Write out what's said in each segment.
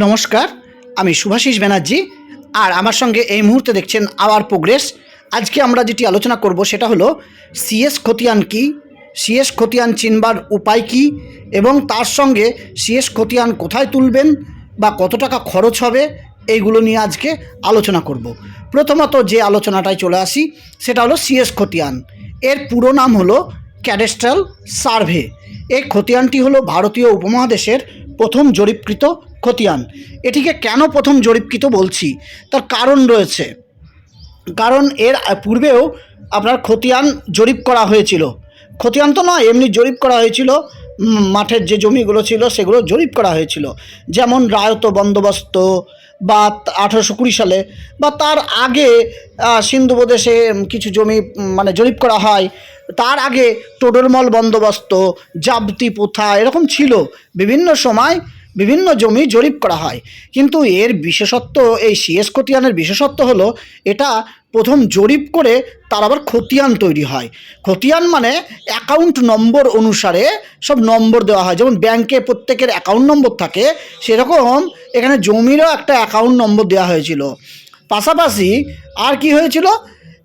নমস্কার, আমি শুভাশিস ব্যানার্জি আর আমার সঙ্গে এই মুহূর্তে দেখছেন আওয়ার প্রোগ্রেস। আজকে আমরা যেটি আলোচনা করব সেটা হলো, সিএস খতিয়ান কি? সিএস খতিয়ান চিনবার উপায় কি? এবং তার সঙ্গে সিএস খতিয়ান কোথায় তুলবেন বা কত টাকা খরচ হবে, এইগুলো নিয়ে আজকে আলোচনা করব। প্রথমত যে আলোচনাটায় চলে আসি, সেটা হলো সিএস খতিয়ান। এর পুরো নাম হলো ক্যাডেস্ট্রাল সার্ভে। এই খতিয়ানটি হলো ভারতীয় উপমহাদেশের প্রথম জরিপকৃত খতিয়ান। এটিকে কেন প্রথম জরিপকৃত বলছি? তার কারণ রয়েছে। কারণ এর পূর্বেও আপনার খতিয়ান জরিপ করা হয়েছিল। খতিয়ান তো নয়, এমনি জরিপ করা হয়েছিল। মাঠের যে জমিগুলো ছিল সেগুলো জরিপ করা হয়েছিল। যেমন রায়ত বন্দোবস্ত বা আঠারোশো কুড়ি সালে বা তার আগে সিন্ধু প্রদেশে কিছু জমি মানে জরিপ করা হয়। তার আগে টোডরমল বন্দোবস্ত জাবতি প্রথা এরকম ছিল। বিভিন্ন সময় বিভিন্ন জমি জরিপ করা হয়। কিন্তু এর বিশেষত্ব, এই সিএস খতিয়ানের বিশেষত্ব হলো, এটা প্রথম জরিপ করে তার আবার খতিয়ান তৈরি হয়। খতিয়ান মানে অ্যাকাউন্ট নম্বর অনুসারে সব নম্বর দেওয়া হয়। যেমন ব্যাংকে প্রত্যেকের অ্যাকাউন্ট নম্বর থাকে, সেরকম এখানে জমিরও একটা অ্যাকাউন্ট নম্বর দেওয়া হয়েছিল। পাশাপাশি আর কি হয়েছিল?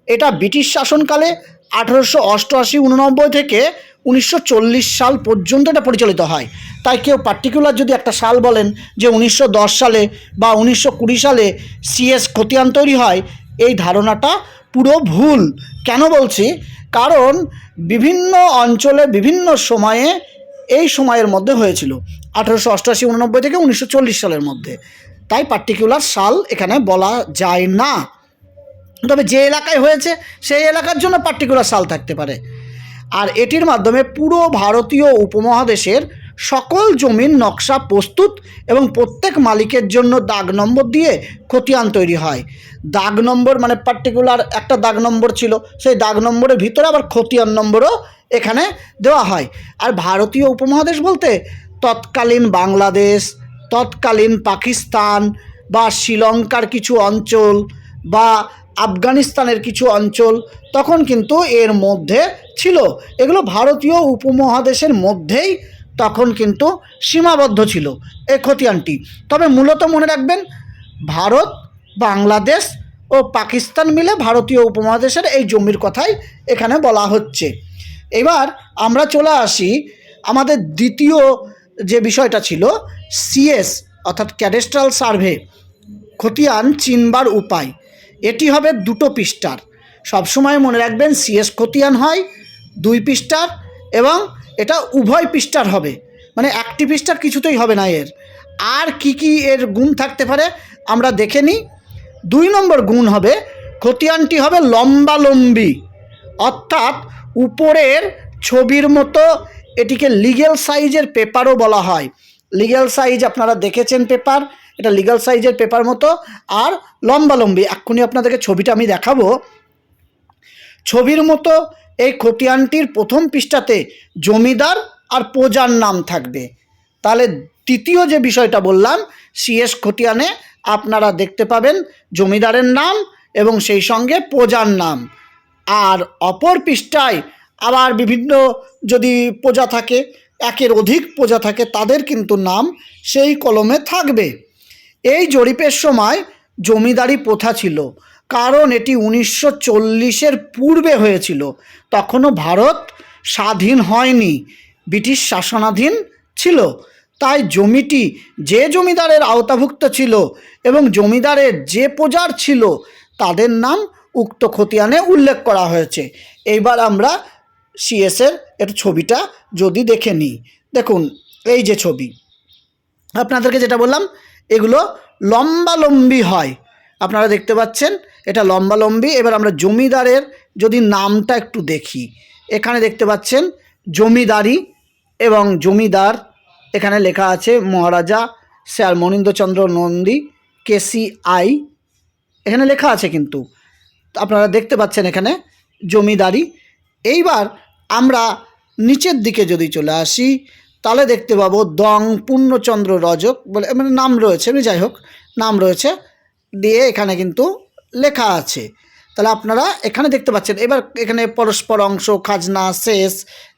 এটা ব্রিটিশ শাসনকালে আঠেরোশো অষ্টআশি উননব্বই থেকে উনিশশো চল্লিশ সাল পর্যন্ত এটা পরিচালিত হয়। তাই কেউ পার্টিকুলার যদি একটা সাল বলেন যে উনিশশো দশ সালে বা উনিশশো কুড়ি সালে সিএস খতিয়ান তৈরি হয়, এই ধারণাটা পুরো ভুল। কেন বলছি? কারণ বিভিন্ন অঞ্চলে বিভিন্ন সময়ে এই সময়ের মধ্যে হয়েছিল, আঠেরোশো অষ্টআশি, উননব্বই থেকে উনিশশো চল্লিশ সালের মধ্যে। তাই পার্টিকুলার সাল এখানে বলা যায় না। তবে যে এলাকায় হয়েছে, সেই এলাকার জন্য পার্টিকুলার সাল থাকতে পারে। আর এটির মাধ্যমে পুরো ভারতীয় উপমহাদেশের সকল জমির নকশা প্রস্তুত এবং প্রত্যেক মালিকের জন্য দাগ নম্বর দিয়ে খতিয়ান তৈরি হয়। দাগ নম্বর মানে পার্টিকুলার একটা দাগ নম্বর ছিল, সেই দাগ নম্বরের ভিতরে আবার খতিয়ান নম্বরও এখানে দেওয়া হয়। আর ভারতীয় উপমহাদেশ বলতে তৎকালীন বাংলাদেশ, তৎকালীন পাকিস্তান বা শ্রীলঙ্কার কিছু অঞ্চল বা আফগানিস্তানের কিছু অঞ্চল তখন কিন্তু এর মধ্যে ছিল। এগুলো ভারতীয় উপমহাদেশের মধ্যেই তখন কিন্তু সীমাবদ্ধ ছিল এই খতিয়ানটি। তবে মূলত মনে রাখবেন, ভারত, বাংলাদেশ ও পাকিস্তান মিলে ভারতীয় উপমহাদেশের এই জমির কথাই এখানে বলা হচ্ছে। এবার আমরা চলে আসি আমাদের দ্বিতীয় যে বিষয়টা ছিল, সিএস অর্থাৎ ক্যাডেস্ট্রাল সার্ভে, খতিয়ান চিনবার উপায়। এটি হবে দুটো পৃষ্ঠার। সবসময় মনে রাখবেন সিএস খতিয়ান হয়, দুই পৃষ্ঠার এবং এটা উভয় পৃষ্ঠার হবে। মানে একটি পৃষ্ঠার কিছুতেই হবে না এর। আর কি কি এর গুণ থাকতে পারে আমরা দেখে নিই। দুই নম্বর গুণ হবে, খতিয়ানটি হবে লম্বালম্বি। অর্থাৎ উপরের ছবির মতো এটিকে লিগেল সাইজের পেপারও বলা হয়। লিগেল সাইজ আপনারা দেখেছেন পেপার এটা লিগ্যাল সাইজের পেপার মতো আর লম্বালম্বি এক্ষুনি আপনাদেরকে ছবিটা আমি দেখাবো। ছবির মতো এই খতিয়ানটির প্রথম পৃষ্ঠাতে জমিদার আর প্রজার নাম থাকবে। তাহলে তৃতীয় যে বিষয়টা বললাম সিএস খতিয়ানে আপনারা দেখতে পাবেন জমিদারের নাম এবং সেই সঙ্গে প্রজার নাম। আর অপর পৃষ্ঠায় আবার বিভিন্ন যদি প্রজা থাকে, একের অধিক প্রজা থাকে, তাদের কিন্তু নাম সেই কলমে থাকবে। এই জরিপের সময় জমিদারি প্রথা ছিল, কারণ এটি উনিশশো চল্লিশের পূর্বে হয়েছিল। তখনও ভারত স্বাধীন হয়নি, ব্রিটিশ শাসনাধীন ছিল। তাই জমিটি যে জমিদারের আওতাভুক্ত ছিল এবং জমিদারের যে প্রজার ছিল, তাদের নাম উক্ত খতিয়ানে উল্লেখ করা হয়েছে। এইবার আমরা সিএসের এর ছবিটা যদি দেখে নিই। দেখুন, এই যে ছবি। আপনাদেরকে যেটা বললাম এগুলো লম্বালম্বি হয়। আপনারা দেখতে পাচ্ছেন, এটা লম্বালম্বি। এবার আমরা জমিদারের যদি নামটা একটু দেখি, এখানে দেখতে পাচ্ছেন জমিদারি এবং জমিদার। এখানে লেখা আছে Maharaja sir Manindrachandra Nandi KC I এখানে লেখা আছে কিন্তু, আপনারা দেখতে পাচ্ছেন এখানে জমিদারি। এইবার আমরা নিচের দিকে যদি চলে আসি তাহলে দেখতে পাবো দং, পূর্ণচন্দ্র রজক বলে মানে নাম রয়েছে এমনি যাই হোক, নাম রয়েছে, দিয়ে এখানে কিন্তু লেখা আছে। তাহলে আপনারা এখানে দেখতে পাচ্ছেন, এবার এখানে পরস্পর অংশ, খাজনা, শেষ,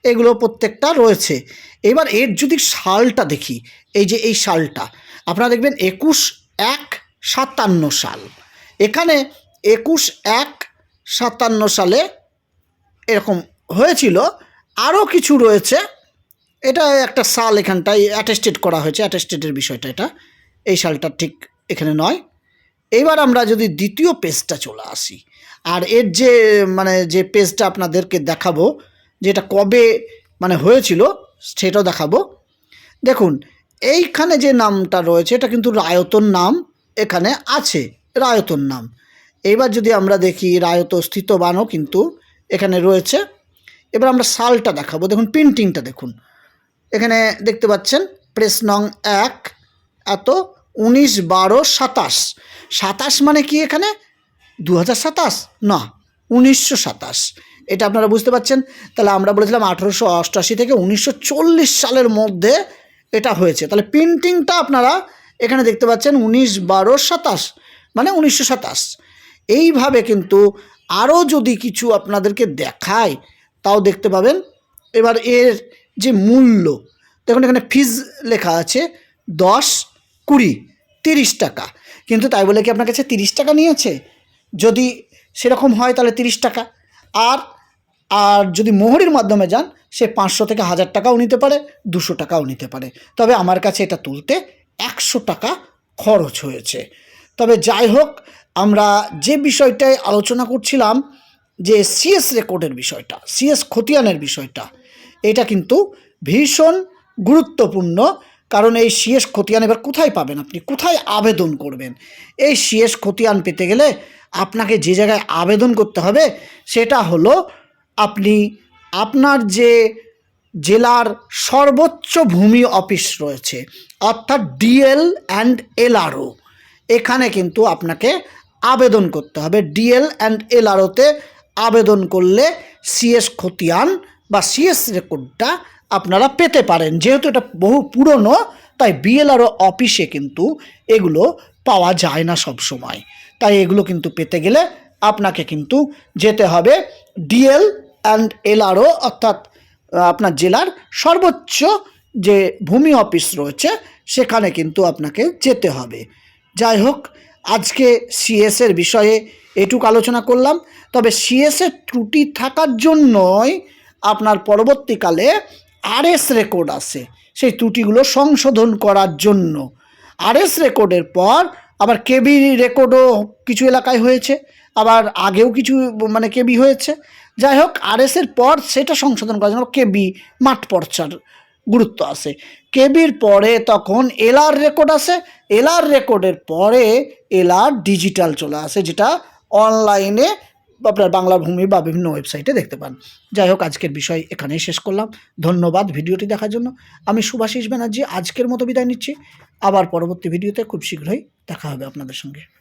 এগুলো প্রত্যেকটা রয়েছে। এবার এর যদি সালটা দেখি, এই যে এই সালটা, আপনারা দেখবেন একুশ এক সাতান্ন সাল। এখানে একুশ এক সাতান্ন সালে এরকম হয়েছিল, আরও কিছু রয়েছে এটা একটা সাল এখানটায় অ্যাটেস্টেড করা হয়েছে অ্যাটেস্টেডের বিষয়টা এটা। এই সালটা ঠিক এখানে নয়। এইবার আমরা যদি দ্বিতীয় পেজটা চলে আসি, আর এর যে মানে যে পেজটা আপনাদেরকে দেখাবো, যেটা কবে মানে হয়েছিল, সেটাও দেখাবো। দেখুন, এইখানে যে নামটা রয়েছে, এটা কিন্তু রায়তন নাম, এখানে আছে রায়তন নাম। এইবার যদি আমরা দেখি রায়ত স্থিতবানও কিন্তু এখানে রয়েছে। এবার আমরা সালটা দেখাবো। দেখুন প্রিন্টিংটা দেখুন। এখানে দেখতে পাচ্ছেন প্রেস নং এক, এত উনিশ বারো সাতাশ। সাতাশ মানে কি এখানে? দু হাজার সাতাশ? না, উনিশশো সাতাশ। এটা আপনারা বুঝতে পারছেন? তাহলে আমরা বলেছিলাম আঠেরোশো অষ্টআশি থেকে উনিশশো চল্লিশ সালের মধ্যে এটা হয়েছে। তাহলে প্রিন্টিংটা আপনারা এখানে দেখতে পাচ্ছেন, উনিশ বারো সাতাশ মানে উনিশশো সাতাশ। এইভাবে কিন্তু আরও যদি কিছু আপনাদেরকে দেখায়, তাও দেখতে পাবেন। এবার এর যে মূল্য। দেখুন, এখানে ফিজ লেখা আছে দশ, কুড়ি, তিরিশ টাকা। কিন্তু তাই বলে কি আপনার কাছে তিরিশ টাকা নিয়েছে? যদি সেরকম হয় তাহলে তিরিশ টাকা। আর আর যদি মোহরির মাধ্যমে যান, সে পাঁচশো থেকে হাজার টাকাও নিতে পারে, দুশো টাকাও নিতে পারে। তবে আমার কাছে এটা তুলতে একশো টাকা খরচ হয়েছে। তবে যাই হোক, আমরা যে বিষয়টায় আলোচনা করছিলাম, যে সিএস রেকর্ডের বিষয়টা সিএস খতিয়ানের বিষয়টা এটা কিন্তু ভীষণ গুরুত্বপূর্ণ, কারণ এই সিএস খতিয়ান এবার কোথায় পাবেন আপনি? কোথায় আবেদন করবেন? এই সিএস খতিয়ান পেতে গেলে আপনাকে যে জায়গায় আবেদন করতে হবে সেটা হলো আপনি আপনার যে জেলার সর্বোচ্চ ভূমি অফিস রয়েছে, অর্থাৎ ডিএল অ্যান্ড এলআরও, এখানে কিন্তু আপনাকে আবেদন করতে হবে। ডিএল অ্যান্ড এলআরওতে আবেদন করলে সিএস খতিয়ান বা সিএস রেকর্ডটা আপনারা পেতে পারেন। যেহেতু এটা বহু পুরনো, তাই বিএলআরও অফিসে কিন্তু এগুলো পাওয়া যায় না সব সময় তাই এগুলো কিন্তু পেতে গেলে আপনাকে কিন্তু যেতে হবে ডিএল অ্যান্ড এলআরও অর্থাৎ আপনার জেলার সর্বোচ্চ যে ভূমি অফিস রয়েছে, সেখানে কিন্তু আপনাকে যেতে হবে। যাই হোক, আজকে সিএসের বিষয়ে এটুকু আলোচনা করলাম। তবে সিএসের ত্রুটি থাকার জন্যই আপনার পরবর্তীকালে আরএস রেকর্ড আসে সেই ত্রুটিগুলো সংশোধন করার জন্য। আরএস রেকর্ডের পর আবার কেবি রেকর্ডও কিছু এলাকায় হয়েছে। আবার আগেও কিছু মানে কেবি হয়েছে। যাই হোক আরএসের পর সেটা সংশোধন করার জন্য কেবি মাঠ পর্চার গুরুত্ব আছে। কেবির পরে তখন এলআর রেকর্ড আসে এলআর রেকর্ডের পরে এলআর ডিজিটাল চলে আসে, যেটা অনলাইনে আপনার বাংলা ভূমি বা বিভিন্ন ওয়েবসাইটে দেখতে পান। যাই হোক, আজকের বিষয় এখানেই শেষ করলাম। ধন্যবাদ ভিডিওটি দেখার জন্য। আমি সুভাষিস ব্যানার্জি, আজকের মতো বিদায় নিচ্ছি। আবার পরবর্তী ভিডিওতে খুব শীঘ্রই দেখা হবে আপনাদের সঙ্গে।